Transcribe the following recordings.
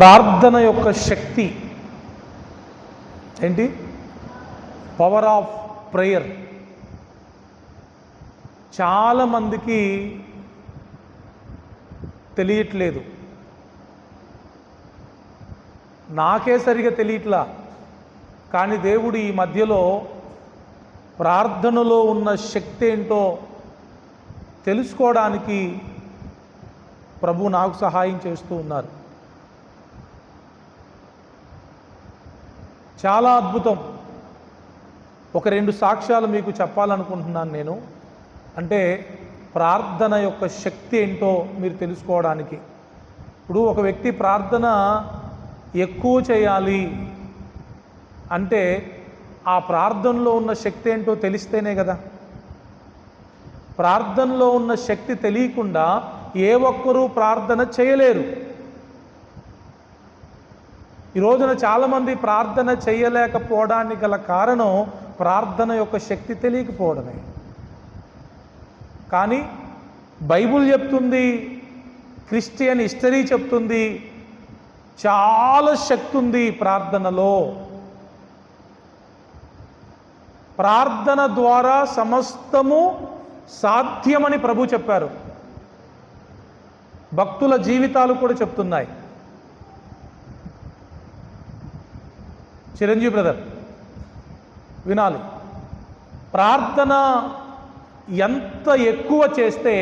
ప్రార్థన యొక్క శక్తి. ఏంటి? పవర్ ఆఫ్ ప్రేయర్ చాలామందికి తెలియట్లేదు. నాకే సరిగా తెలియట్లా. కానీ దేవుడు ఈ మధ్యలో ప్రార్థనలో ఉన్న శక్తి ఏంటో తెలుసుకోవడానికి ప్రభు నాకు సహాయం చేస్తూ ఉన్నారు. చాలా అద్భుతం. ఒక రెండు సాక్ష్యాలు మీకు చెప్పాలనుకుంటున్నాను నేను. అంటే ప్రార్థన యొక్క శక్తి ఏంటో మీరు తెలుసుకోవడానికి. ఇప్పుడు ఒక వ్యక్తి ప్రార్థన ఎక్కువ చేయాలి అంటే ఆ ప్రార్థనలో ఉన్న శక్తి ఏంటో తెలిస్తేనే కదా. ప్రార్థనలో ఉన్న శక్తి తెలియకుండా ఏ ఒక్కరూ ప్రార్థన చేయలేరు. ఈ రోజున చాలామంది ప్రార్థన చేయలేకపోవడానికి గల కారణం ప్రార్థన యొక్క శక్తి తెలియకపోవడమే. కానీ బైబుల్ చెప్తుంది క్రిస్టియన్ హిస్టరీ చెప్తుంది చాలా శక్తి ఉంది ప్రార్థనలో. ప్రార్థన ద్వారా సమస్తము సాధ్యమని ప్రభు చెప్పారు. భక్తుల జీవితాలు కూడా చెప్తున్నాయి. చిరంజీవి బ్రదర్ వినాలి. ప్రార్థన ఎంత ఎక్కువ చేస్తే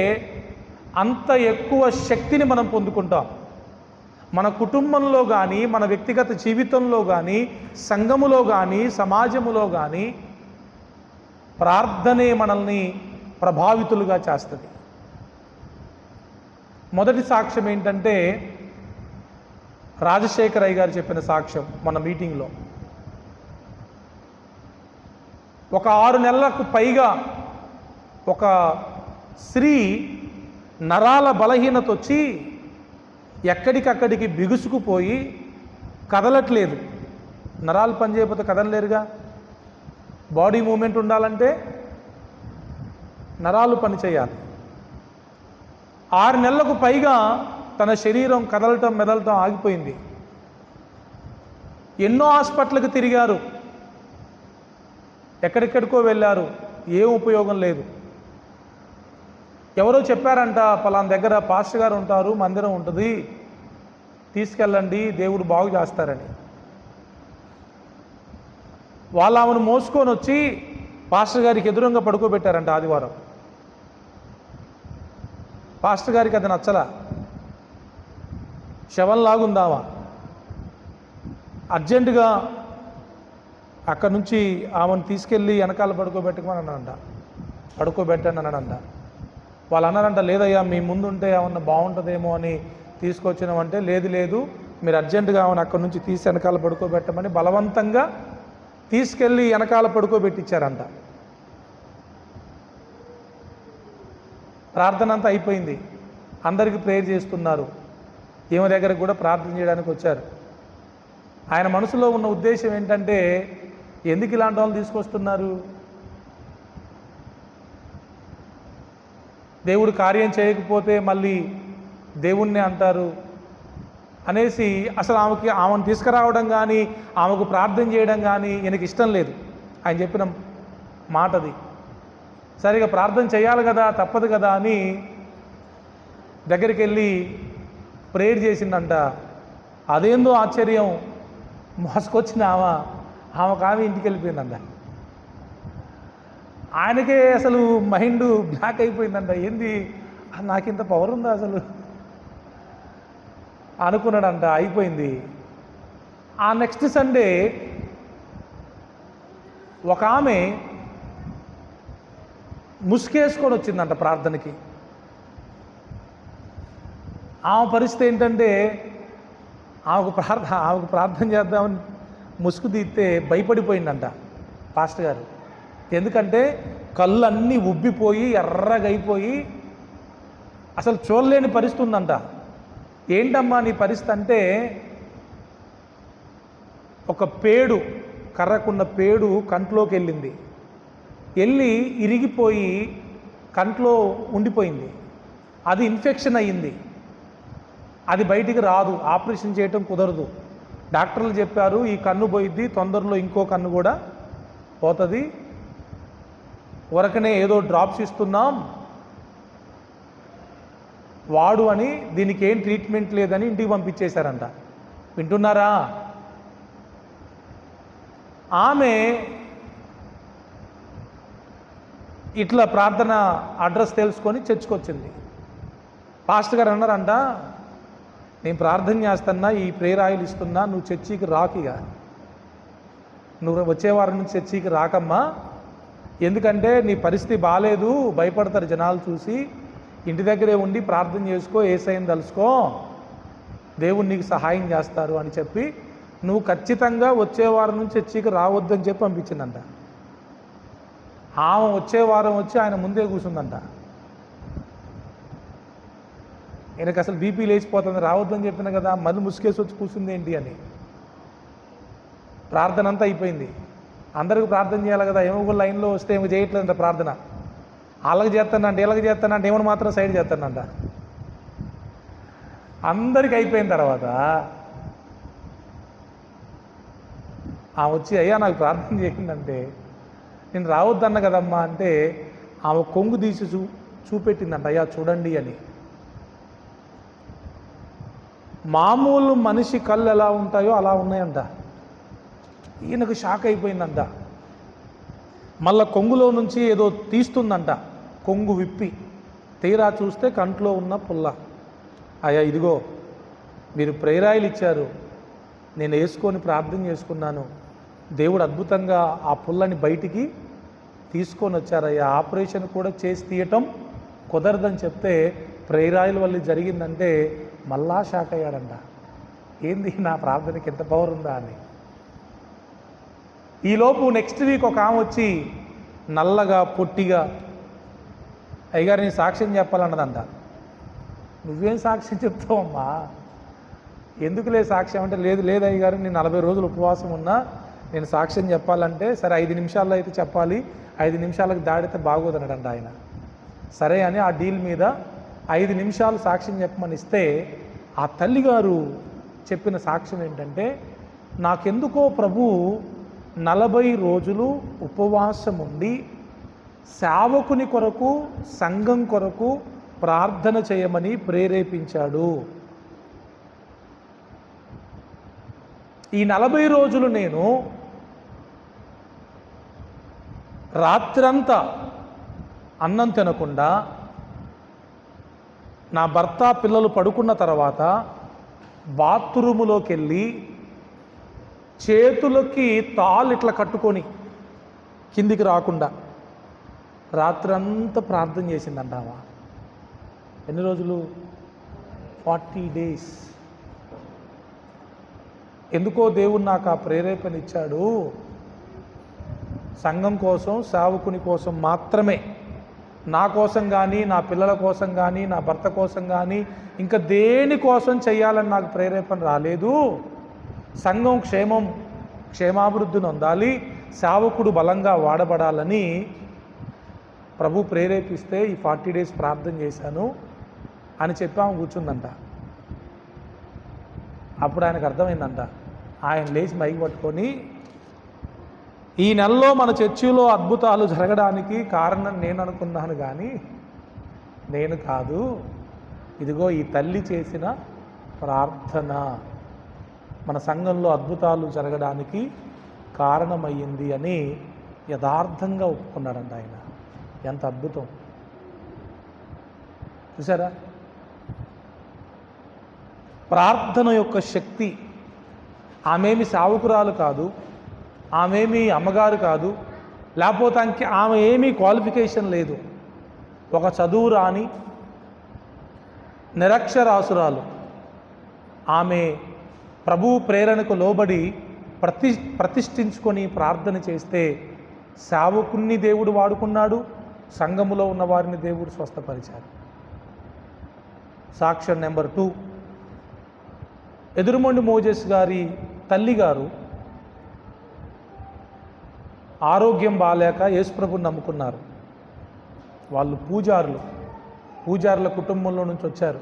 అంత ఎక్కువ శక్తిని మనం పొందుకుంటాం. మన కుటుంబంలో కానీ మన వ్యక్తిగత జీవితంలో కానీ సంఘములో కానీ సమాజములో కానీ ప్రార్థనే మనల్ని ప్రభావితులుగా చేస్తుంది. మొదటి సాక్ష్యం ఏంటంటే రాజశేఖర్ అయ్య గారు చెప్పిన సాక్ష్యం మన మీటింగ్లో. ఒక ఆరు నెలలకు పైగా ఒక స్త్రీ నరాల బలహీనత వచ్చి ఎక్కడికక్కడికి బిగుసుకుపోయి కదలట్లేదు. నరాలు పనిచేయకపోతే కదలలేరుగా. బాడీ మూమెంట్ ఉండాలంటే నరాలు పని చేయాలి ఆరు నెలలకు పైగా తన శరీరం కదలటం మెదలటం ఆగిపోయింది. ఎన్నో హాస్పిటల్కి తిరిగారు. ఎక్కడెక్కడికో వెళ్ళారు. ఏం ఉపయోగం లేదు. ఎవరో చెప్పారంట పలానా దగ్గర పాస్టర్ గారు ఉంటారు మందిరం ఉంటుంది తీసుకెళ్ళండి దేవుడు బాగు చేస్తారని. వాళ్ళు ఆమెను మోసుకొని వచ్చి పాస్టర్ గారికి ఎదురుగా పడుకోబెట్టారంట ఆదివారం. పాస్టర్ గారికి అది నచ్చలా. శవం లాగుందావా అర్జెంటుగా అక్కడ నుంచి ఆమెను తీసుకెళ్ళి వెనకాల పడుకోబెట్టుకోమని అన్నాడంట పడుకోబెట్టండి అన్నాడంట వాళ్ళు అన్నారంట లేదయ్యా మీ ముందు ఉంటే ఏమన్నా బాగుంటుందేమో అని తీసుకొచ్చినామంటే లేదు లేదు మీరు అర్జెంటుగా ఆమెను అక్కడ నుంచి తీసి వెనకాల పడుకోబెట్టమని బలవంతంగా తీసుకెళ్ళి వెనకాల పడుకోబెట్టించారంట. ప్రార్థన అంతా అయిపోయింది. అందరికీ ప్రేయర్ చేస్తున్నారు. ఈమె దగ్గరకు కూడా ప్రార్థన చేయడానికి వచ్చారు. ఆయన మనసులో ఉన్న ఉద్దేశం ఏంటంటే ఎందుకు ఇలాంటి వాళ్ళు తీసుకొస్తున్నారు? దేవుడు కార్యం చేయకపోతే మళ్ళీ దేవుణ్ణి అంటారు అనేసి అసలు ఆమెకి ఆమెను తీసుకురావడం కానీ ఆమెకు ప్రార్థన చేయడం కానీ ఈయనకి ఇష్టం లేదు. ఆయన చెప్పిన మాటది సరిగా ప్రార్థన చేయాలి కదా తప్పదు కదా అని దగ్గరికి వెళ్ళి ప్రేయర్ చేసిందంట. అదేందో ఆశ్చర్యం. మోసుకొచ్చిన ఆమె. ఆమె ఆమె ఇంటికి వెళ్ళిపోయిందంట. ఆయనకే అసలు మైండ్ బ్లాక్ అయిపోయిందంట. ఏంది? నాకు నాకింత పవర్ ఉందా అసలు? అనుకున్నాడంట. అయిపోయింది. ఆ నెక్స్ట్ సండే ఒక ఆమె ముసుకేసుకొని వచ్చిందంట ప్రార్థనకి. ఆమె పరిస్థితి ఏంటంటే ఆమెకు ప్రార్థ ఆమెకు ప్రార్థన చేద్దామని ముసుగు తీస్తే భయపడిపోయిందంట పాస్టర్ గారు. ఎందుకంటే కళ్ళు అన్నీ ఉబ్బిపోయి ఎర్రగైపోయి అసలు చూడలేని పరిస్థితి ఉందంట. ఏంటమ్మా నీ పరిస్థితి అంటే ఒక పేడు కర్రకున్న పేడు కంట్లోకి వెళ్ళింది. వెళ్ళి ఇరిగిపోయి కంట్లో ఉండిపోయింది. అది ఇన్ఫెక్షన్ అయ్యింది. అది బయటికి రాదు. ఆపరేషన్ చేయటం కుదరదు. డాక్టర్లు చెప్పారు ఈ కన్ను పోయిద్ది తొందరలో ఇంకో కన్ను కూడా పోతుంది. ఉరకనే ఏదో డ్రాప్స్ ఇస్తున్నాం. వాడు అని దీనికి ఏం ట్రీట్మెంట్ లేదని ఇంటికి పంపించేశారంట. వింటున్నారా? ఆమె ఇట్లా ప్రార్థన అడ్రస్ తెలుసుకొని చర్చకొచ్చింది. పాస్టర్ గారు అన్నారంట నేను ప్రార్థన చేస్తున్నా ఈ ప్రేరాయిలు ఇస్తున్నా నువ్వు చర్చికి రాకిగా. నువ్వు వచ్చే వారం నుంచి చర్చికి రాకమ్మా. ఎందుకంటే నీ పరిస్థితి బాగాలేదు భయపడతారు జనాలు చూసి. ఇంటి దగ్గరే ఉండి ప్రార్థన చేసుకో ఏసైన్ తలుసుకో. దేవుడు నీకు సహాయం చేస్తారు అని చెప్పి నువ్వు ఖచ్చితంగా వచ్చే వారం నుంచి చర్చికి రావద్దని చెప్పి పంపించిందంట. ఆమె వచ్చే వారం వచ్చి ఆయన ముందే కూర్చుందంట. ఈయనకి అసలు బీపీ లేచిపోతుంది రావద్దని చెప్పిన కదా మళ్ళీ ముసుకేసి వచ్చి కూర్చుంది ఏంటి అని. ప్రార్థన అంతా అయిపోయింది. అందరికీ ప్రార్థన చేయాలి కదా ఏమో ఒక లైన్లో వస్తే ఏమో చేయట్లేదంట ప్రార్థన. అలాగ చేస్తానంట ఇలాగ చేస్తానంట ఏమని మాత్రం సైడ్ చేస్తానంట. అందరికి అయిపోయిన తర్వాత ఆ వచ్చి అయ్యా నాకు ప్రార్థన చేసిందంటే నేను రావద్దన్న కదమ్మా అంటే ఆమె కొంగు తీసి చూ చూపెట్టిందంట అయ్యా చూడండి అని. మామూలు మనిషి కళ్ళు ఎలా ఉంటాయో అలా ఉన్నాయంట. ఈయనకు షాక్ అయిపోయిందంట. మళ్ళా కొంగులో నుంచి ఏదో తీస్తుందంట. కొంగు విప్పి. తీరా చూస్తే కంట్లో ఉన్న పుల్ల. అయ్యా ఇదిగో మీరు ప్రేరాయిలు ఇచ్చారు. నేను వేసుకొని ప్రార్థన చేసుకున్నాను. దేవుడు అద్భుతంగా ఆ పుల్లని బయటికి తీసుకొని వచ్చారయ్యా. ఆపరేషన్ కూడా చేసి తీయటం కుదరదని చెప్తే ప్రేరాయిల వల్ల జరిగిందంటే మళ్ళా షాక్ అయ్యాడంట. ఏంది నా ప్రార్థనకి ఎంత పవర్ ఉందా? అని. ఈలోపు నెక్స్ట్ వీక్ ఒక ఆమె వచ్చి నల్లగా పొట్టిగా అయ్యగారు నేను సాక్ష్యం చెప్పాలన్నదంట. నువ్వేం సాక్ష్యం చెప్తావమ్మా? ఎందుకులే సాక్ష్యం? అంటే లేదు లేదు అయ్యగారు నేను నలభై రోజులు ఉపవాసం ఉన్నా నేను సాక్ష్యం చెప్పాలంటే సరే ఐదు నిమిషాల్లో అయితే చెప్పాలి ఐదు నిమిషాలకు దాడితే బాగోదన్నాడంట ఆయన. సరే అని ఆ డీల్ మీద ఐదు నిమిషాలు సాక్ష్యం చెప్పమని ఇస్తే ఆ తల్లిగారు చెప్పిన సాక్ష్యం ఏంటంటే నాకెందుకో ప్రభు నలభై రోజులు ఉపవాసం ఉండి సేవకుని కొరకు సంఘం కొరకు ప్రార్థన చేయమని ప్రేరేపించాడు. ఈ నలభై రోజులు నేను రాత్రంతా అన్నం తినకుండా నా భర్త పిల్లలు పడుకున్న తర్వాత బాత్రూములోకి వెళ్ళి చేతులకి తాళ్ళు ఇట్లా కట్టుకొని కిందికి రాకుండా రాత్రంతా ప్రార్థన చేసిందంటావా? ఎన్ని రోజులు? Forty days. ఎందుకో దేవుడు నాకు ఆ ప్రేరేపణ ఇచ్చాడు. సంఘం కోసం సేవకుని కోసం మాత్రమే. నా కోసం కానీ నా పిల్లల కోసం కానీ నా భర్త కోసం కానీ ఇంకా దేని కోసం చేయాలని నాకు ప్రేరేపణ రాలేదు. సంఘం క్షేమం క్షేమాభివృద్ధిని పొందాలి సేవకుడు బలంగా వాడబడాలని ప్రభు ప్రేరేపిస్తే ఈ ఫార్టీ డేస్ ప్రార్థన చేశాను అని చెప్పి ఆమె కూర్చుందంట. అప్పుడు ఆయనకు అర్థమైందంట. ఆయన లేచి మైకి పట్టుకొని ఈ నెలలో మన చర్చిలో అద్భుతాలు జరగడానికి కారణం నేను అనుకున్నాను కానీ నేను కాదు. ఇదిగో ఈ తల్లి చేసిన ప్రార్థన. మన సంఘంలో అద్భుతాలు జరగడానికి కారణమయ్యింది అని యథార్థంగా ఒప్పుకున్నాడంట ఆయన. ఎంత అద్భుతం. చూసారా ప్రార్థన యొక్క శక్తి ఆమెమి సావుకురాలు కాదు ఆమెమి అమ్మగారు కాదు లేకపోతే అంకి ఆమె ఏమీ క్వాలిఫికేషన్ లేదు. ఒక చదువు రాని నిరక్షరాసురాలు. ఆమె ప్రభు ప్రేరణకు లోబడి ప్రతి ప్రతిష్ఠించుకొని ప్రార్థన చేస్తే సేవకుణ్ణి దేవుడు వాడుకున్నాడు సంఘములో ఉన్న వారిని దేవుడు స్వస్థపరిచాడు. సాక్ష్యం నెంబర్ టూ. ఎదురుమొండి మోజెస్ గారి తల్లిగారు ఆరోగ్యం బాగాలేక యేసుప్రభుని నమ్ముకున్నారు. వాళ్ళు పూజారులు. పూజారుల కుటుంబంలో నుంచి వచ్చారు.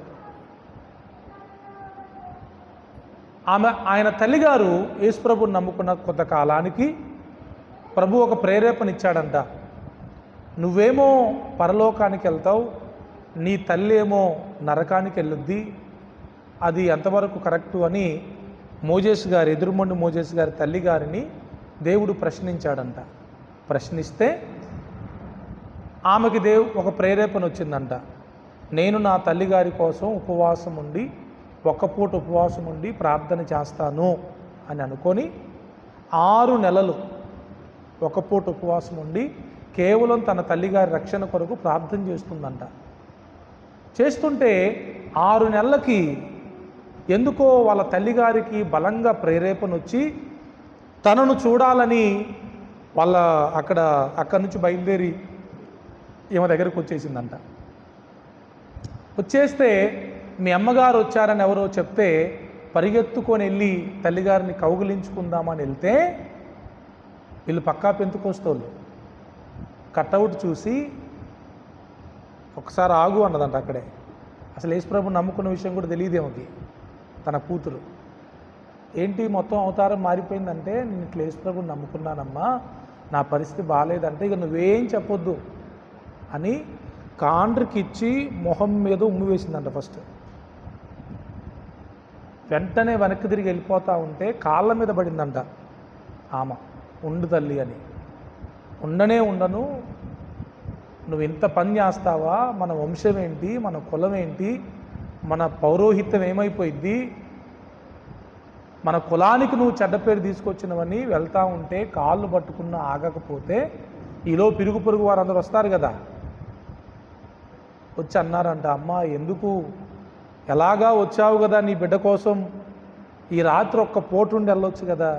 ఆమె ఆయన తల్లిగారు యేసుప్రభుని నమ్ముకున్న కొంతకాలానికి ప్రభు ఒక ప్రేరేపణ ఇచ్చాడంట నువ్వేమో పరలోకానికి వెళ్తావు నీ తల్లి ఏమో నరకానికి వెళ్ళొద్ది అది ఎంతవరకు కరెక్టు అని మోజేస్ గారు ఎదురుమండి మోజేస్ గారి తల్లి గారిని దేవుడు ప్రశ్నించాడంట. ప్రశ్నిస్తే ఆమెకి దేవు ఒక ప్రేరేపణ వచ్చిందంట. నేను నా తల్లిగారి కోసం ఉపవాసం ఉండి ఒక్క పూట ఉపవాసం ఉండి ప్రార్థన చేస్తాను అని అనుకొని ఆరు నెలలు ఒక పూట ఉపవాసం ఉండి కేవలం తన తల్లిగారి రక్షణ కొరకు ప్రార్థన చేస్తుందంట. చేస్తుంటే ఆరు నెలలకి ఎందుకో వాళ్ళ తల్లిగారికి బలంగా ప్రేరేపణ వచ్చి తనను చూడాలని వాళ్ళ అక్కడ అక్కడి నుంచి బయలుదేరి ఈమె దగ్గరకు వచ్చేసిందంట. వచ్చేస్తే మీ అమ్మగారు వచ్చారని ఎవరో చెప్తే పరిగెత్తుకొని వెళ్ళి తల్లిగారిని కౌగిలించుకుందామని వెళ్తే వీళ్ళు పక్కా పెంతుకొస్తోళ్ళు. కట్అవుట్ చూసి ఒకసారి ఆగు అన్నదంట అక్కడే. అసలు యేసుప్రభు నమ్ముకున్న విషయం కూడా తెలియదేమోకి తన కూతురు. ఏంటి మొత్తం అవతారం మారిపోయిందంటే నేను ఇట్లా యేసుప్రభుని నమ్ముకున్నానమ్మా నా పరిస్థితి బాగాలేదంటే ఇక నువ్వేం చెప్పొద్దు అని కాండ్రికి ఇచ్చి మొహం మీద ఉమ్మి వేసిందంట ఫస్ట్. వెంటనే వెనక్కి తిరిగి వెళ్ళిపోతా ఉంటే కాళ్ళ మీద పడిందంట ఆమె ఉండు తల్లి అని. ఉండనే ఉండను నువ్వు ఇంత పని చేస్తావా మన వంశం ఏంటి మన కులం ఏంటి మన పౌరోహిత్యం ఏమైపోయిద్ది మన కులానికి నువ్వు చెడ్డ పేరు తీసుకొచ్చినవని వెళ్తా ఉంటే కాళ్ళు పట్టుకున్న ఆగకపోతే ఈలో పిరుగు పొరుగు వారందరూ వస్తారు కదా. వచ్చి అన్నారంట అమ్మ ఎందుకు? ఎలాగా వచ్చావు కదా నీ బిడ్డ కోసం? ఈ రాత్రి ఒక్క పోటుండి వెళ్ళొచ్చు కదా.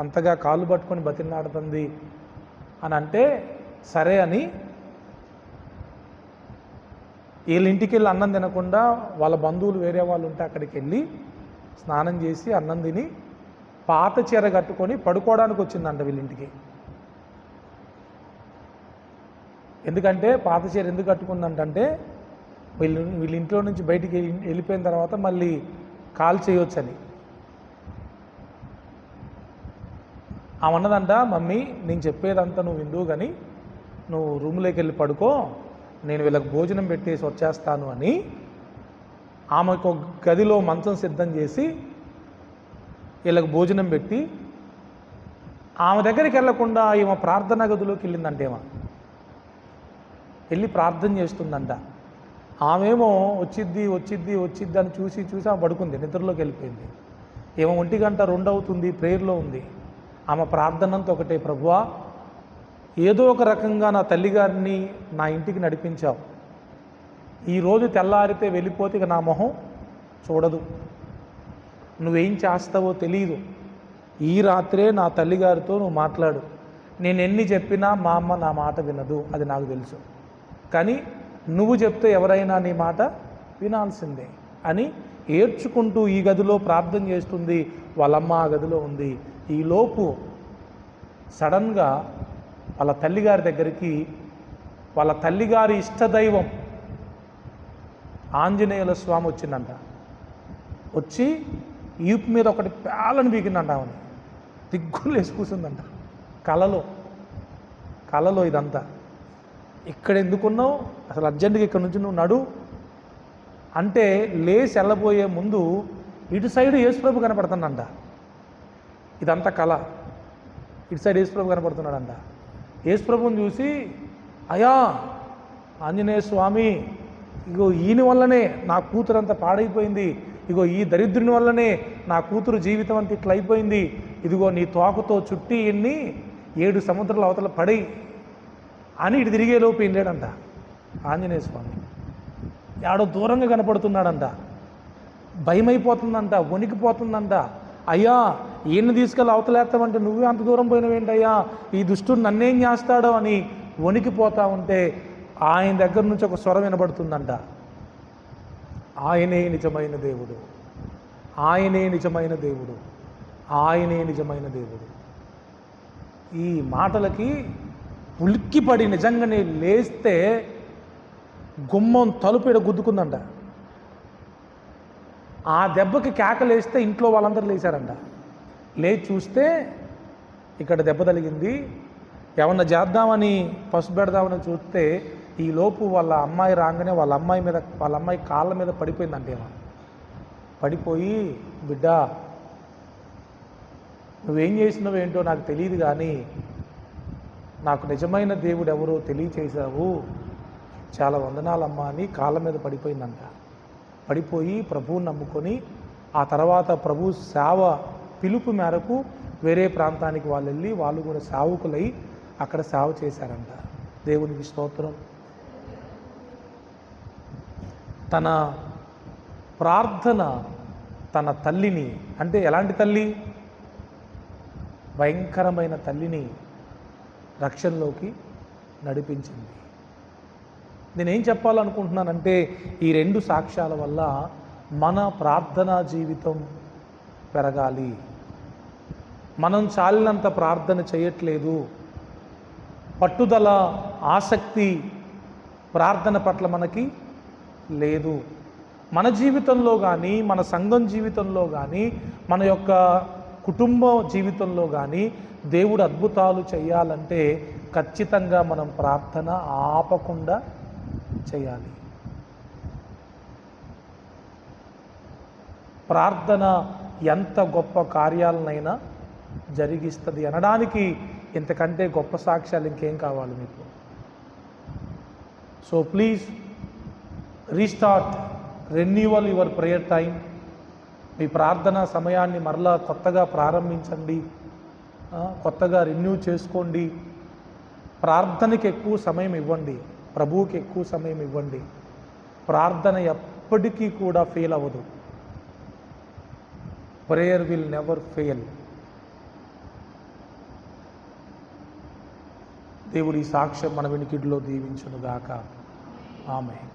అంతగా కాళ్ళు పట్టుకొని బతిలాడుతుంది అని అంటే సరే అని వీళ్ళ ఇంటికి వెళ్ళి అన్నం తినకుండా వాళ్ళ బంధువులు వేరే వాళ్ళు ఉంటే అక్కడికి వెళ్ళి స్నానం చేసి అన్నం తిని పాత చీర కట్టుకొని పడుకోవడానికి వచ్చిందంట వీళ్ళింటికి. ఎందుకంటే పాత చీర ఎందుకు కట్టుకుందంటే వీళ్ళు వీళ్ళ ఇంట్లో నుంచి బయటికి వెళ్ళి- వెళ్ళిపోయిన తర్వాత మళ్ళీ కాల్ చేయొచ్చని. ఆమె అన్నదంట మమ్మీ నేను చెప్పేదంతా నువ్వు విందువు కానీ నువ్వు రూమ్లోకి వెళ్ళి పడుకో నేను వీళ్ళకి భోజనం పెట్టేసి వచ్చేస్తాను అని ఆమెకు గదిలో మంచం సిద్ధం చేసి వీళ్ళకి భోజనం పెట్టి ఆమె దగ్గరికి వెళ్ళకుండా ఈమె ప్రార్థనా గదిలోకి వెళ్ళిందంటే ఏమో. వెళ్ళి ప్రార్థన చేస్తుందంట. ఆమెమో వచ్చిద్ది వచ్చిద్ది వచ్చిద్ది అని చూసి చూసి ఆమె పడుకుంది నిద్రలోకి వెళ్ళిపోయింది. ఏమో ఒంటి గంట రెండు అవుతుంది ప్రేయర్లో ఉంది. ఆమె ప్రార్థనంతో ఒకటే ప్రభువా ఏదో ఒక రకంగా నా తల్లిగారిని నా ఇంటికి నడిపించావు. ఈరోజు తెల్లారితే వెళ్ళిపోతే ఇక నా మొహం చూడదు. నువ్వేం చేస్తావో తెలియదు ఈ రాత్రే నా తల్లిగారితో నువ్వు మాట్లాడు. నేను ఎన్ని చెప్పినా మా అమ్మ నా మాట వినదు అది నాకు తెలుసు. కానీ నువ్వు చెప్తే ఎవరైనా నీ మాట వినాల్సిందే అని ఏడ్చుకుంటూ ఈ గదిలో ప్రార్థన చేస్తుంది వాళ్ళమ్మ ఆ గదిలో ఉంది. ఈలోపు సడన్గా వాళ్ళ తల్లిగారి దగ్గరికి వాళ్ళ తల్లిగారి ఇష్టదైవం ఆంజనేయుల స్వామి వచ్చిందంట. వచ్చి ఈపు మీద ఒకటి పేలని బీకిందంట ఆమెను దిగ్గులు వేసి కూర్చుందంట. కలలో కలలో ఇదంతా. ఇక్కడ ఎందుకున్నావు? అసలు అర్జెంటుగా ఇక్కడ నుంచి నువ్వు నడు. అంటే లేచి వెళ్ళబోయే ముందు ఇటు సైడ్ యేసుప్రభు కనపడుతుందంట ఇదంతా కళ. ఇటు సైడ్ యేసుప్రభు కనపడుతున్నాడంట. యేసుప్రభుని చూసి అయా ఆంజనేయ స్వామి ఇగో ఈయన వల్లనే నా కూతురు అంత పాడైపోయింది. ఇగో ఈ దరిద్రుని వల్లనే నా కూతురు జీవితం అంత ఇట్లా అయిపోయింది. ఇదిగో నీ తోకతో చుట్టి ఎన్ని ఏడు సముద్రాల అవతల పడి అని ఇటు తిరిగేలోపు వెళ్ళాడంట ఆంజనేయ స్వామి. ఆడో దూరంగా కనపడుతున్నాడంట. భయమైపోతుందంట వణికిపోతుందంట. అయ్యా ఈయన్ని తీసుకెళ్ళి అవతలేస్తామంటే నువ్వే అంత దూరం పోయినవేంటయ్యా? ఈ దుష్టుడు నన్నేం చేస్తాడో అని వణికిపోతా ఉంటే ఆయన దగ్గర నుంచి ఒక స్వరం వినబడుతుందంట. ఆయనే నిజమైన దేవుడు. ఆయనే నిజమైన దేవుడు. ఆయనే నిజమైన దేవుడు. ఈ మాటలకి ఉలిక్కిపడి నిజంగానే లేస్తే గుమ్మం తలుపు గుద్దుకుందంట. ఆ దెబ్బకి కేకలేస్తే ఇంట్లో వాళ్ళందరూ లేచారంట. లేచి చూస్తే ఇక్కడ దెబ్బ తగిలింది. ఏమన్నా చేద్దామని పసుపు పెడదామని చూస్తే ఈ లోపు వాళ్ళ అమ్మాయి రాగానే వాళ్ళ అమ్మాయి మీద వాళ్ళ అమ్మాయి కాళ్ళ మీద పడిపోయిందంటే ఏమో. పడిపోయి బిడ్డ నువ్వేం చేసినావు ఏంటో నాకు తెలియదు కానీ నాకు నిజమైన దేవుడు ఎవరో తెలియచేశావు. చాలా వందనాలమ్మా అని కాళ్ళ మీద పడిపోయిందంట. పడిపోయి ప్రభువుని నమ్ముకొని ఆ తర్వాత ప్రభు సేవ పిలుపు మేరకు వేరే ప్రాంతానికి వాళ్ళు వెళ్ళి వాళ్ళు కూడా సేవకులై అక్కడ సేవ చేశారంట. దేవునికి స్తోత్రం. తన ప్రార్థన తన తల్లిని అంటే ఎలాంటి తల్లి? భయంకరమైన తల్లిని రక్షణలోకి నడిపించింది. నేనేం చెప్పాలనుకుంటున్నానంటే ఈ రెండు సాక్ష్యాల వల్ల మన ప్రార్థనా జీవితం పెరగాలి. మనం చాలినంత ప్రార్థన చేయట్లేదు. పట్టుదల ఆసక్తి ప్రార్థన పట్ల మనకి లేదు. మన జీవితంలో కానీ మన సంఘం జీవితంలో కానీ మన యొక్క కుటుంబ జీవితంలో కానీ దేవుడు అద్భుతాలు చేయాలంటే ఖచ్చితంగా మనం ప్రార్థన ఆపకుండా చేయాలి ప్రార్థన ఎంత గొప్ప కార్యాలనైనా జరిగిస్తుంది అనడానికి ఇంతకంటే గొప్ప సాక్ష్యాలు ఇంకేం కావాలి మీకు? So please restart renewal your prayer time మీ ప్రార్థన సమయాన్ని మరలా కొత్తగా ప్రారంభించండి. కొత్తగా రెన్యూ చేసుకోండి. ప్రార్థనకి ఎక్కువ సమయం ఇవ్వండి. ప్రభువుకి ఎక్కువ సమయం ఇవ్వండి. ప్రార్థన ఎప్పటికీ కూడా ఫెయిల్ అవ్వదు. Prayer will never fail. దేవుడి సాక్ష్యం మన వెనుకిడిలో దీవించునుగాక. ఆమె